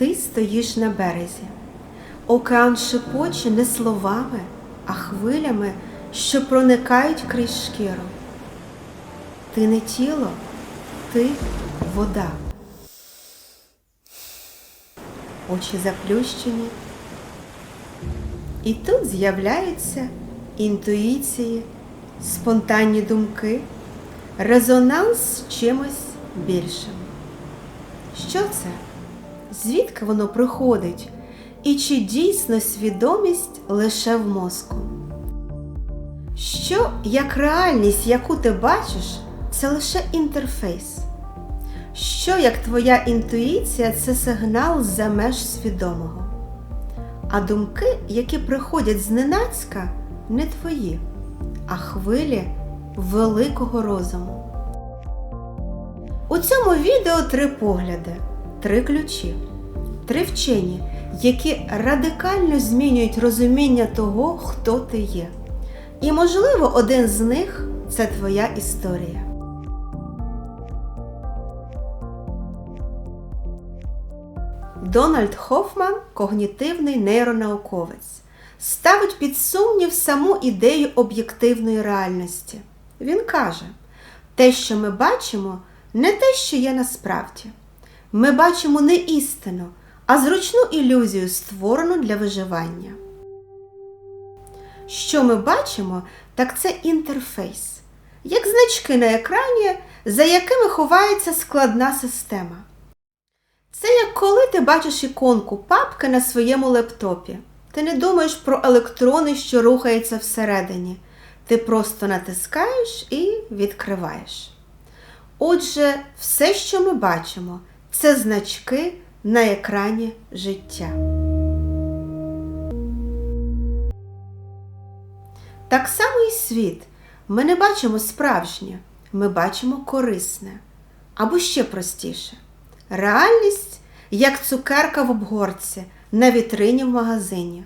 Ти стоїш на березі. Океан шепоче не словами, а хвилями, що проникають крізь шкіру. Ти не тіло, ти вода. Очі заплющені. І тут з'являються інтуїції, спонтанні думки, резонанс з чимось більшим. Що це? Звідки воно приходить? І чи дійсно свідомість лише в мозку? Що як реальність, яку ти бачиш, це лише інтерфейс? Що як твоя інтуїція це сигнал за меж свідомого? А думки, які приходять зненацька, не твої, а хвилі великого розуму. У цьому відео три погляди, три ключі, три вчені, які радикально змінюють розуміння того, хто ти є. І, можливо, один з них це твоя історія. Дональд Хофман, когнітивний нейронауковець, ставить під сумнів саму ідею об'єктивної реальності. Він каже, те, що ми бачимо, не те, що є насправді. Ми бачимо не істину, а зручну ілюзію, створену для виживання. Що ми бачимо, так це інтерфейс, як значки на екрані, за якими ховається складна система. Це як коли ти бачиш іконку папки на своєму лептопі. Ти не думаєш про електрони, що рухаються всередині. Ти просто натискаєш і відкриваєш. Отже, все, що ми бачимо, це значки на екрані життя. Так само і світ. Ми не бачимо справжнє, ми бачимо корисне. Або ще простіше. Реальність як цукерка в обгортці на вітрині в магазині.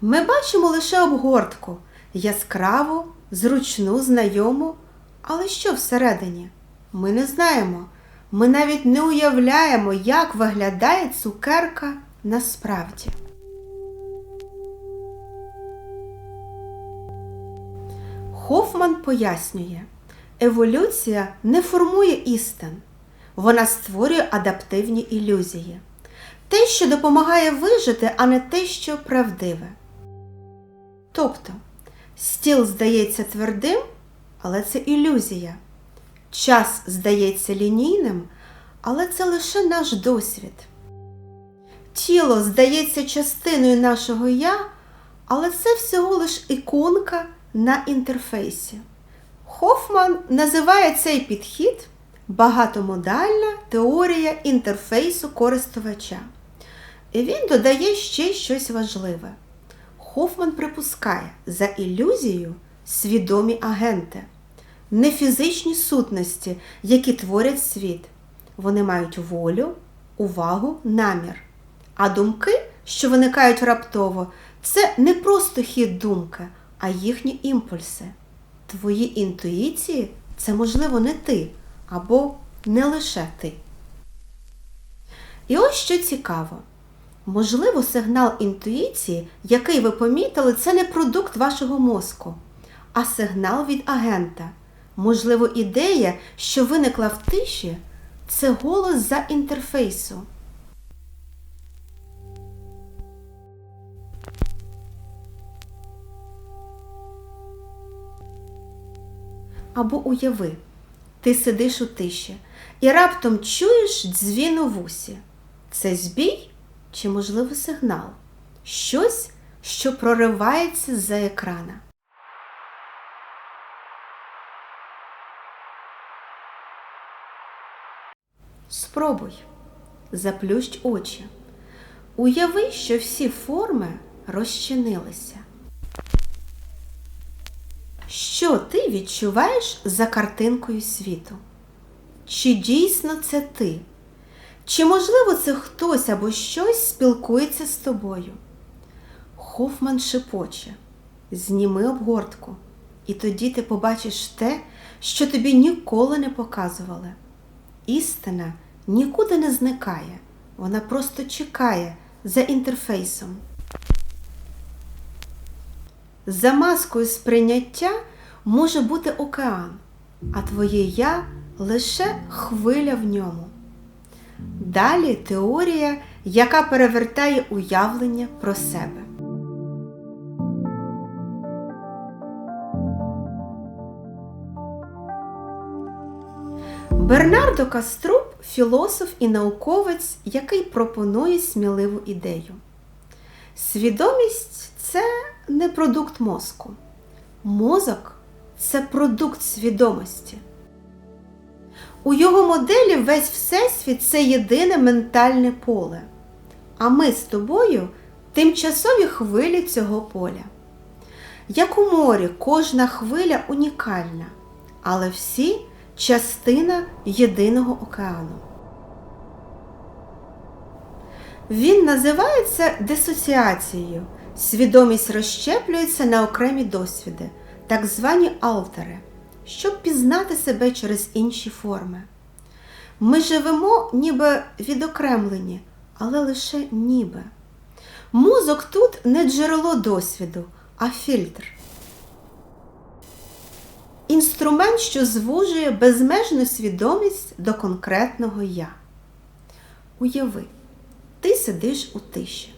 Ми бачимо лише обгортку, яскраву, зручну, знайому, але що всередині? Ми не знаємо. Ми навіть не уявляємо, як виглядає цукерка насправді. Хофман пояснює, еволюція не формує істин, вона створює адаптивні ілюзії. Те, що допомагає вижити, а не те, що правдиве. Тобто, стіл здається твердим, але це ілюзія. Час здається лінійним, але це лише наш досвід. Тіло здається частиною нашого я, але це всього лиш іконка на інтерфейсі. Хофман називає цей підхід багатомодальна теорія інтерфейсу користувача. І він додає ще щось важливе. Хофман припускає за ілюзією свідомі агенти, не фізичні сутності, які творять світ. Вони мають волю, увагу, намір. А думки, що виникають раптово, це не просто хід думки, а їхні імпульси. Твої інтуїції це, можливо, не ти або не лише ти. І ось що цікаво. Можливо, сигнал інтуїції, який ви помітили, це не продукт вашого мозку, а сигнал від агента. Можливо, ідея, що виникла в тиші, це голос за інтерфейсу. Або уяви, ти сидиш у тиші і раптом чуєш дзвін у вусі. Це збій чи, можливо, сигнал? Щось, що проривається з-за екрана. Спробуй, заплющ очі. Уяви, що всі форми розчинилися. Що ти відчуваєш за картинкою світу? Чи дійсно це ти? Чи, можливо, це хтось або щось спілкується з тобою? Хофман шепоче, зніми обгортку, і тоді ти побачиш те, що тобі ніколи не показували. Істина нікуди не зникає, Вона просто чекає за інтерфейсом. За маскою сприйняття може бути океан, а твоє я лише хвиля в ньому. Далі теорія, яка перевертає уявлення про себе. Бернардо Каструб філософ і науковець, який пропонує сміливу ідею. Свідомість це не продукт мозку. Мозок це продукт свідомості. У його моделі весь Всесвіт це єдине ментальне поле. А ми з тобою тимчасові хвилі цього поля. Як у морі, кожна хвиля унікальна, але всі частина єдиного океану. Він називається дисоціацією. Свідомість розщеплюється на окремі досвіди, так звані алтери, щоб пізнати себе через інші форми. Ми живемо ніби відокремлені, але лише ніби. Мозок тут не джерело досвіду, а фільтр. Інструмент, що звужує безмежну свідомість до конкретного я. Уяви, ти сидиш у тиші.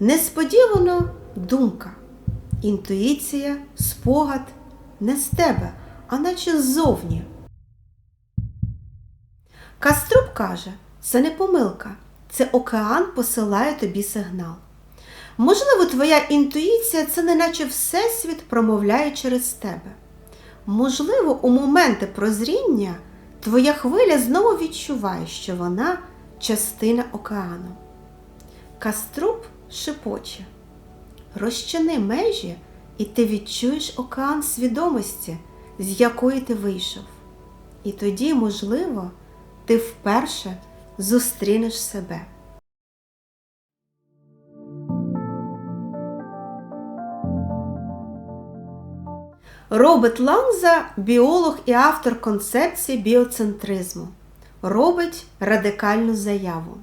Несподівано думка, інтуїція, спогад не з тебе, а наче ззовні. Каструб каже, це не помилка, це океан посилає тобі сигнал. Можливо, твоя інтуїція це неначе Всесвіт промовляє через тебе. Можливо, у моменти прозріння твоя хвиля знову відчуває, що вона частина океану. Каструб шепоче. Розчини межі, і ти відчуєш океан свідомості, з якої ти вийшов. І тоді, можливо, ти вперше зустрінеш себе. Роберт Ланза біолог і автор концепції біоцентризму. Робить радикальну заяву.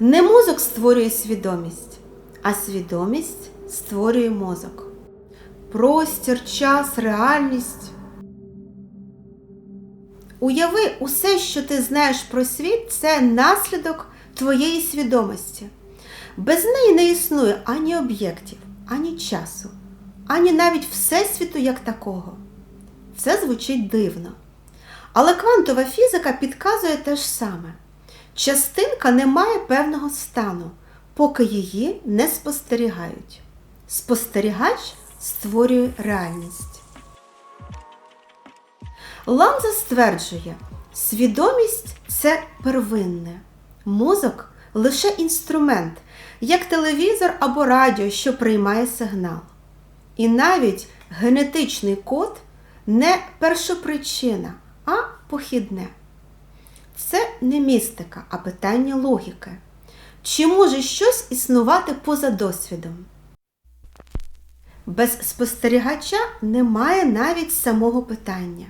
Не мозок створює свідомість, а свідомість створює мозок. Простір, час, реальність. Уяви, усе, що ти знаєш про світ, це наслідок твоєї свідомості. Без неї не існує ані об'єктів, ані часу, ані навіть Всесвіту як такого. Це звучить дивно. Але квантова фізика підказує те ж саме. Частинка не має певного стану, поки її не спостерігають. Спостерігач створює реальність. Ламза стверджує, свідомість це первинне, мозок лише інструмент, як телевізор або радіо, що приймає сигнал. І навіть генетичний код не першопричина, а похідне. Це не містика, а питання логіки. Чи може щось існувати поза досвідом? Без спостерігача немає навіть самого питання.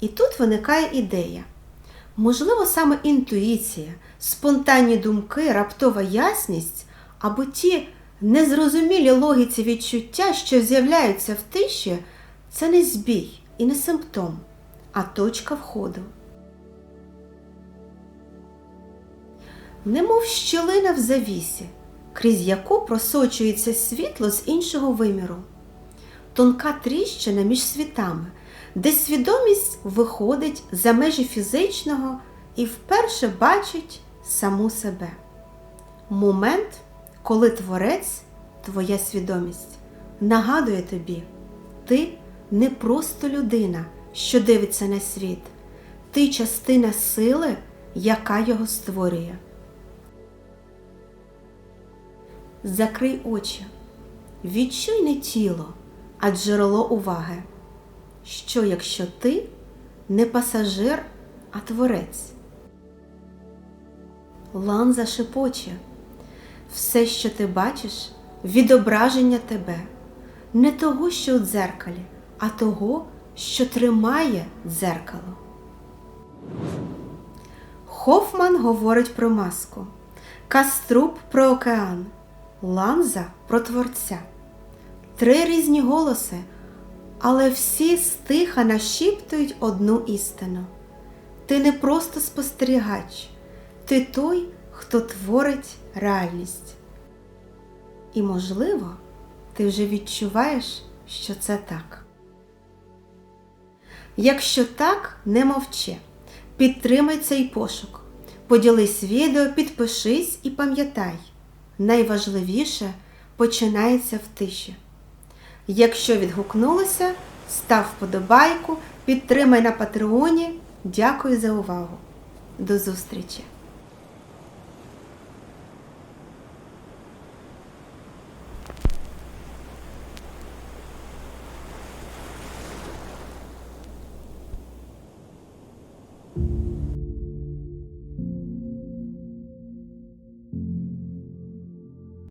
І тут виникає ідея. Можливо, саме інтуїція, спонтанні думки, раптова ясність або ті незрозумілі логіці відчуття, що з'являються в тиші, це не збій і не симптом, а точка входу. Немов щілина в завісі, крізь яку просочується світло з іншого виміру, тонка тріщина між світами, де свідомість виходить за межі фізичного і вперше бачить саму себе. Момент, коли творець, твоя свідомість, нагадує тобі, ти не просто людина, що дивиться на світ, ти частина сили, яка його створює. Закрий очі, відчуй не тіло, а джерело уваги. Що, якщо ти не пасажир, а творець? Ланза шепоче, все, що ти бачиш, відображення тебе, не того, що у дзеркалі, а того, що тримає дзеркало. Хофман говорить про маску, Каструб про океан, Ланза про творця. Три різні голоси, але всі стиха нашіптують одну істину. Ти не просто спостерігач, ти той, хто творить реальність. І, можливо, ти вже відчуваєш, що це так. Якщо так, не мовчи. Підтримай цей пошук. Поділись відео, підпишись і пам'ятай. Найважливіше починається в тиші. Якщо відгукнулося, став вподобайку, підтримай на Патреоні. Дякую за увагу. До зустрічі!